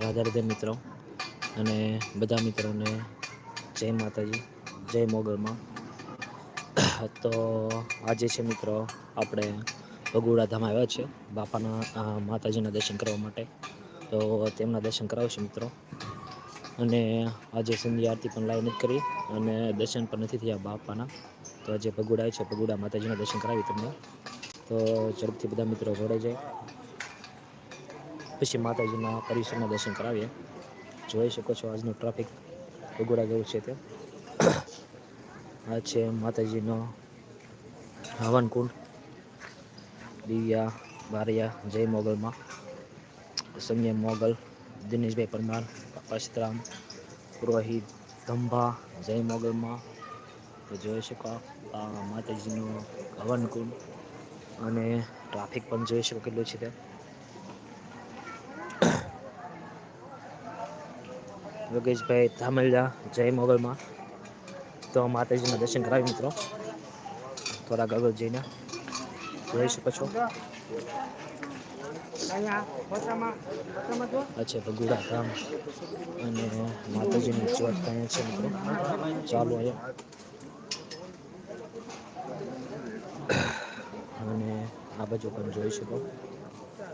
રાધા રાધે મિત્રો અને બધા મિત્રોને જય માતાજી, જય મોગલમાં. તો આજે છે મિત્રો આપણે ભગોડા ધામ આવ્યા છે બાપાના માતાજીના દર્શન કરવા માટે. તો તેમના દર્શન કરાવશું મિત્રો. અને આજે સંધ્યા આરતી પણ લાઈવ નથી કરી અને દર્શન પણ નથી થયા બાપાના. તો આજે ભગુડા છે, ભગુડા માતાજીના દર્શન કરાવી તમને. તો ઝડપથી બધા મિત્રો જોડાઈ જાય. પછી માતાજીના પરિસરના દર્શન કરાવીએ. જોઈ શકો છો આજનું ટ્રાફિક ભગોડા જેવું છે તે. આ છે માતાજીનો હવનકુંડ. દિવ્યા, બારિયા, જય મોગલમાં. સંજય મોગલ, દિનેશભાઈ પરમાર અશરામ પુરોહિત, ધંભા, જય મોગલમાં. તો જોઈ શકો માતાજીનો હવનકુંડ. અને ટ્રાફિક પણ જોઈ શકો કેટલું છે તે. યોગેશભાઈ ધામલિયા, જય મોગલમાં. તો માતાજીના દર્શન કરાવી મિત્રો. થોડાક આગળ જઈને જોઈ શકો છો. આ છે અને માતાજીની ચોટ છે મિત્રો. ચાલો અને આ બાજુ પણ જોઈ શકો.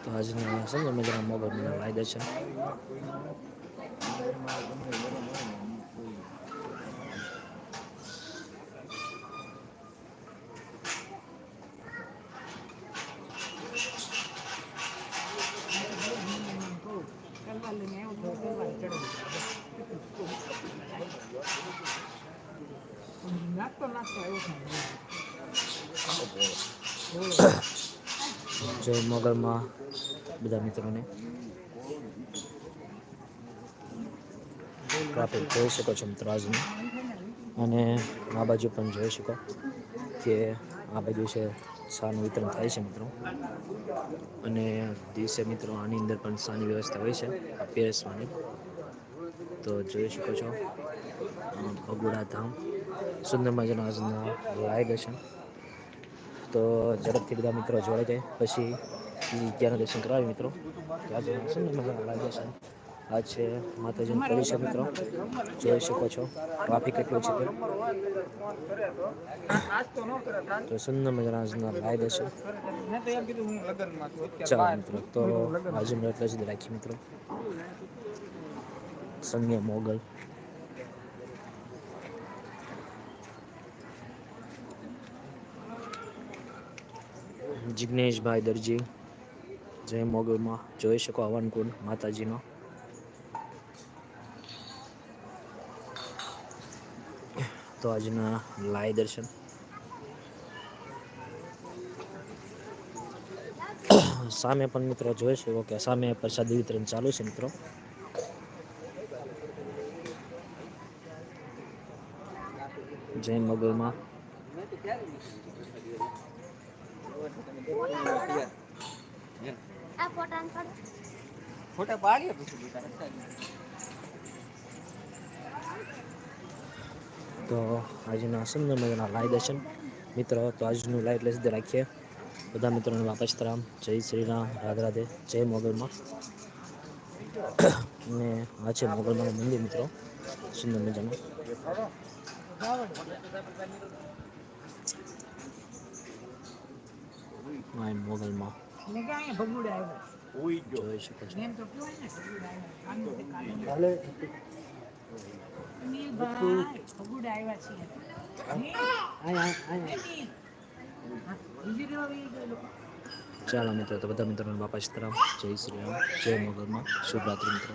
તો આજના સમજો મજાના મોબાઈલ મને વાયદા છે જય મોગલમાં બધા મિત્રોને ટ્રાફિક જોઈ શકો છો મિત્રો અને આ બાજુ પણ જોઈ શકો કે આ બાજુ છે શાનું વિતરણ થાય છે મિત્રો. અને દિવસે મિત્રો આની અંદર પણ શાની વ્યવસ્થા હોય છે પીરસવાની. તો જોઈ શકો છો ભગોડા ધામ. સુંદર મજાનો આજના લાઈવ દર્શન તો ઝડપથી બધા મિત્રો જોડે જાય. પછી ઈ ત્યાંના દર્શન કરાવે મિત્રો. તો આજે સુંદર મજાના લાઈવ દર્શન આ છે માતાજીનું પરિસર મિત્રો. જોઈ શકો છો ટ્રાફિક કેટલું છે તો સુંદર મજાના આજના છે ચાલો મિત્રો, તો આજનું એટલે જ રાખી મિત્રો. સંજ્ઞા મોગલ. જિગ્નેશભાઈ દરજી, જય મોગલમાં. જોઈ શકો હવનકુંડ માતાજીનો. તો આજના લાય દર્શન. સામે પણ મિત્રો જોઈ શકો કે સામે પ્રસાદી વિતરણ ચાલુ છે મિત્રો. જય મોગલમાં. ફોટા. પાડીએ પછી તો આજના સુંદર મજાના લાઈ દર્શન. મિત્રો તો આજનું લાઈવ એટલે સુધી રાખીએ. બધા મિત્રોને વાપસ રામ જય શ્રી રામ રાધે રાધે. જય મોગલમાં. અને આ છે મોગલમાં મંદિર મિત્રો. સુંદર મજાનું. આ મોગલમાં. જોઈ શકો છો. ચાલો મિત્રો તો બધા મિત્રોને બાપા સીતારામ જય શ્રી રામ જય મોગલમાં. શુભરાત્રી મિત્રો.